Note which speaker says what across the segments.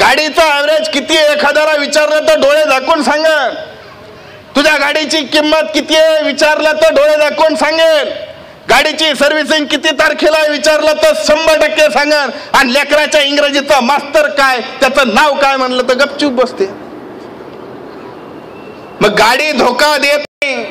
Speaker 1: गाडीचा ॲव्हरेज किती आहे एखाद्याला विचारलं तर डोळे दाखवून सांगेल. तुझ्या गाडीची किंमत किती आहे विचारलं तर डोळे दाखवून सांगेल. गाडीची सर्व्हिसिंग किती तारखेला आहे विचारलं तर शंभर टक्के सांगेल. आणि लेकराच्या इंग्रजीचा मास्तर काय त्याचं नाव काय म्हणलं तर गपचूप बसते. मग गाडी धोका देत नाही.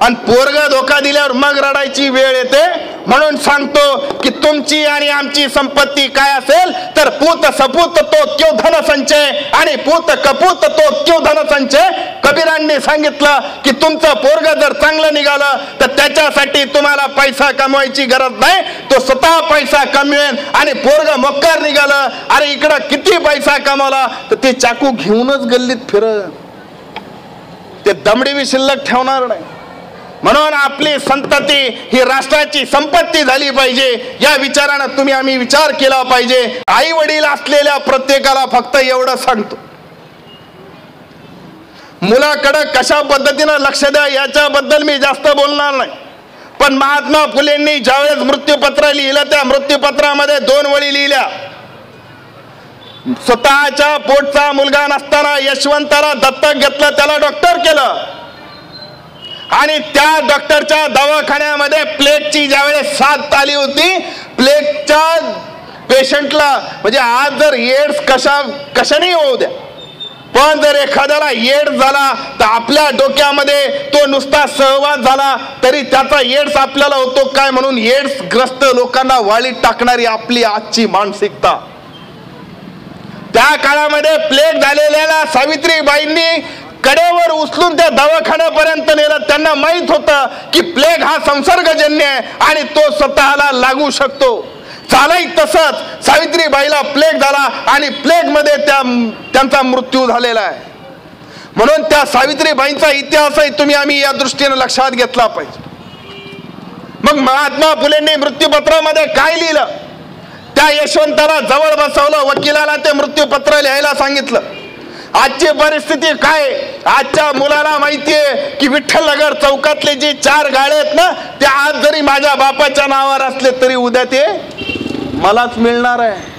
Speaker 1: आणि पोरग धोका दिल्यावर मग रडायची वेळ येते. म्हणून सांगतो की तुमची आणि आमची संपत्ती काय असेल तर पूत सपूत तो क्यू धनसंचय आणि पूत कपूत तो क्यू धनसंचय कबीरांनी सांगितलं की तुमचं पोरग जर चांगलं निघालं तर त्याच्यासाठी तुम्हाला पैसा कमवायची गरज नाही. तो स्वतः पैसा कमवेल आणि पोरग मोक्कार निघालं. अरे इकडं किती पैसा कमावला? तर ते चाकू घेऊनच गल्लीत फिर ते दमडी मी शिल्लक ठेवणार नाही. म्हणून आपली संतती ही राष्ट्राची संपत्ती झाली पाहिजे. या विचारानं तुम्ही आम्ही विचार केला पाहिजे. आई वडील असलेल्या प्रत्येकाला फक्त एवढं सांगतो. मुलाकडं कशा पद्धतीनं लक्ष द्या याच्याबद्दल मी जास्त बोलणार नाही. पण महात्मा फुलेंनी ज्यावेळेस मृत्यूपत्र लिहिलं त्या मृत्यूपत्रामध्ये दोन वळी लिहिल्या. स्वतःच्या पोटचा मुलगा नसताना यशवंताला दत्तक घेतलं त्याला डॉक्टर केलं. आणि त्या डॉक्टरच्या दवाखान्यामध्ये प्लेटची ज्यावेळेस साथ आली होती प्लेगच्या पेशंटला म्हणजे आज जर एड्स कशा कशाने होऊ द्या पण जर एखाद्याला एड्स झाला तर आपल्या डोक्यामध्ये तो नुसता सहवास झाला तरी त्याचा एड्स आपल्याला होतो काय म्हणून एड्स ग्रस्त लोकांना वाळीत टाकणारी आपली आजची मानसिकता. त्या काळामध्ये प्लेग झालेल्या सावित्रीबाईंनी कडेवर उचलून त्या दवाखान्यापर्यंत नेलं. त्यांना माहीत होतं की प्लेग हा संसर्गजन्य आहे आणि तो स्वतःला लागू शकतो. चालही तसंच. सावित्रीबाईला प्लेग झाला आणि प्लेगमध्ये त्या त्यांचा मृत्यू झालेला आहे. म्हणून त्या सावित्रीबाईंचा इतिहासही तुम्ही आम्ही या दृष्टीने लक्षात घेतला पाहिजे. मग महात्मा फुलेंनी मृत्यूपत्रामध्ये काय लिहिलं? त्या यशवंताला जवळ बसवलं वकिलाला ते मृत्यूपत्र लिहायला सांगितलं. आजची परिस्थिती काय? आजच्या मुलाला माहितीये की विठ्ठलनगर चौकातले जे चार गाळे आहेत ना ते आज जरी माझ्या बापाच्या नावावर असले तरी उद्या ते मलाच मिळणार आहे.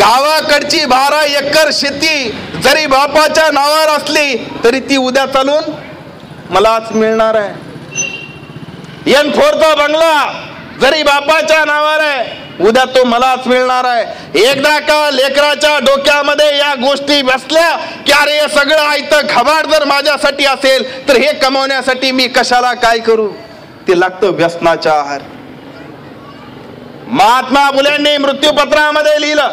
Speaker 1: गावाकडची बारा एकर शेती जरी बापाच्या नावावर असली तरी ती उद्या चालून मलाच मिळणार आहे. एन फोरचा बंगला जरी बापाच्या नावावर आहे. उद्या तो मलाच मिळणार आहे. एकदा का लेकराच्या डोक्यामध्ये या गोष्टी बसल्या की अरे हे सगळं आयतं खबाड जर माझ्यासाठी असेल तर हे कमवण्यासाठी मी कशाला काय करू? ते लागतं व्यसनाच्या आहार. महात्मा फुलेंनी मृत्यूपत्रामध्ये लिहिलं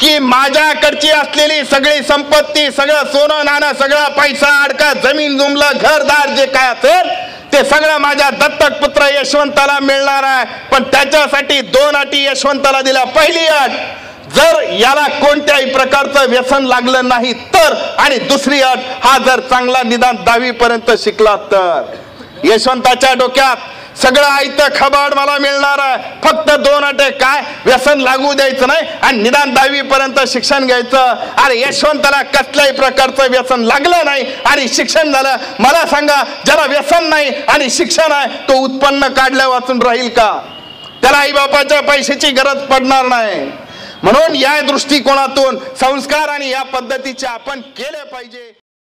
Speaker 1: की माझ्याकडची असलेली सगळी संपत्ती सगळं सोनं नाणं सगळा पैसा अडका जमीन जुमलं घरदार जे काय असेल ते सगळं माझ्या दत्तक पुत्र यशवंताला मिळणार आहे. पण त्याच्यासाठी दोन अटी यशवंताला दिल्या. पहिली अट जर याला कोणत्याही प्रकारचं व्यसन लागलं नाही तर आणि दुसरी अट हा जर चांगला निदान दहावी पर्यंत शिकला तर. यशवंताच्या डोक्यात सगळं आयतं खबाड मला मिळणार आहे. फक्त दोन अटे काय? व्यसन लागू द्यायचं नाही आणि निदान दहावी पर्यंत शिक्षण घ्यायचं. अरे यशवंताला कसल्याही प्रकारचं व्यसन लागलं नाही आणि शिक्षण झालं. मला सांगा ज्याला व्यसन नाही आणि शिक्षण आहे तो उत्पन्न काढल्या वाचून राहील का? त्याला आई बापाच्या पैशाची गरज पडणार नाही. म्हणून या दृष्टिकोनातून संस्कार आणि या पद्धतीचे आपण केले पाहिजे.